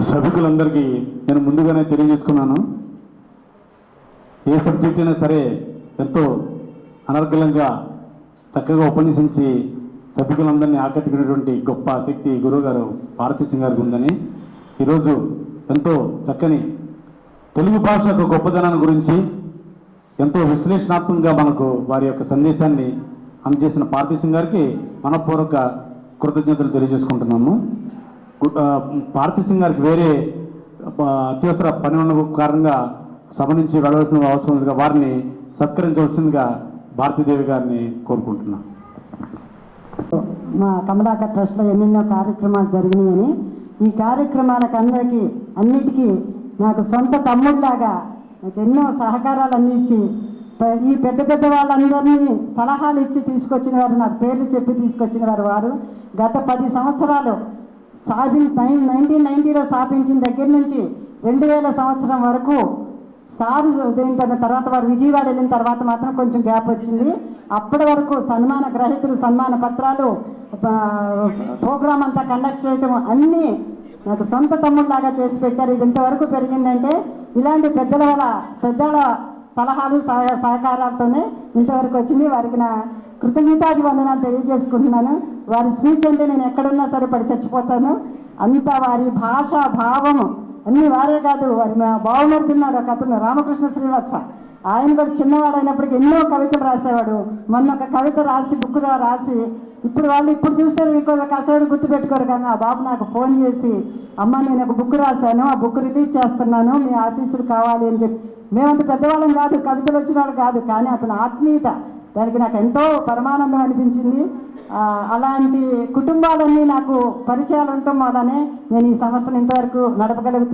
సభికులందరికీ నేను ముందుగానే తెలియజేసుకున్నాను. ఏ సబ్జెక్ట్ అయినా సరే ఎంతో అనర్గలంగా చక్కగా ఉపన్యసించి సభికులందరినీ ఆకట్టుకునేటువంటి గొప్ప శక్తి గురువుగారు భారతీసింగ్ గారికి ఉందని. ఈరోజు ఎంతో చక్కని తెలుగు భాష యొక్క గొప్పదనాన్ని గురించి ఎంతో విశ్లేషణాత్మకంగా మనకు వారి యొక్క సందేశాన్ని అందజేసిన పార్థీ గారికి మనపూర్వక కృతజ్ఞతలు తెలియజేసుకుంటున్నాము. పార్థి సింగ్ గారికి వేరే అత్యవసర పని ఉన్న కారణంగా సభ నుంచి వెళ్ళవలసిన అవసరం ఉందిగా. వారిని సత్కరించవలసిందిగా భారతీదేవి గారిని కోరుకుంటున్నాను మా కమలాక ట్రస్ట్లో ఎన్నెన్నో కార్యక్రమాలు జరిగినాయని ఈ కార్యక్రమాలకు అందరికీ అన్నిటికీ నాకు సొంత తమ్ముడిలాగా నాకు ఎన్నో సహకారాలు అందించి ఈ పెద్ద పెద్ద వాళ్ళందరినీ సలహాలు ఇచ్చి తీసుకొచ్చిన వారు నాకు పేర్లు చెప్పి తీసుకొచ్చిన వారు వారు. గత పది సంవత్సరాలు సాధి నైన్ నైన్టీన్ నైన్టీలో స్థాపించిన దగ్గర నుంచి రెండు వేల సంవత్సరం వరకు సార్ ఉదయించిన తర్వాత వారు విజయవాడ వెళ్ళిన తర్వాత మాత్రం కొంచెం గ్యాప్ వచ్చింది. అప్పటి వరకు సన్మాన గ్రహీతలు సన్మాన పత్రాలు ప్రోగ్రామ్ అంతా కండక్ట్ చేయటం అన్నీ నాకు సొంత తమ్ముళ్ళలాగా చేసి పెట్టారు. ఇది ఇంతవరకు పెరిగిందంటే ఇలాంటి పెద్దల వల్ల పెద్దల సలహాలు సహ- సహకారాలతోనే ఇంతవరకు వచ్చింది. వారికి నా కృతజ్ఞతాది వందనాలు తెలియజేసుకుంటున్నాను. వారి స్పీచ్ అంటే నేను ఎక్కడున్నా సరే పడి చచ్చిపోతాను. అంత వారి భాష భావము అన్ని వారే కాదు. వారి మా ఒక అతను రామకృష్ణ శ్రీనివాస. ఆయన కూడా చిన్నవాడు అయినప్పటికీ ఎన్నో కవితలు రాసేవాడు. మొన్న ఒక కవిత రాసి బుక్ రాసి ఇప్పుడు వాళ్ళు ఇప్పుడు చూస్తే మీకు కసవాడు గుర్తుపెట్టుకోరు కానీ ఆ బాబు నాకు ఫోన్ చేసి అమ్మ నేను ఒక బుక్ రాశాను. ఆ బుక్ రిలీజ్ చేస్తున్నాను. మీ ఆశీస్సులు కావాలి అని చెప్పి. మేమంత పెద్దవాళ్ళం కాదు కవితలు వచ్చిన వాళ్ళు కాదు. కానీ అతని ఆత్మీయత దానికి నాకు ఎంతో పరమానందం అనిపించింది. అలాంటి కుటుంబాలన్నీ నాకు పరిచయాలు ఉండటం వల్లనే నేను ఈ సంస్థను ఇంతవరకు నడపగలుగుతున్నాను.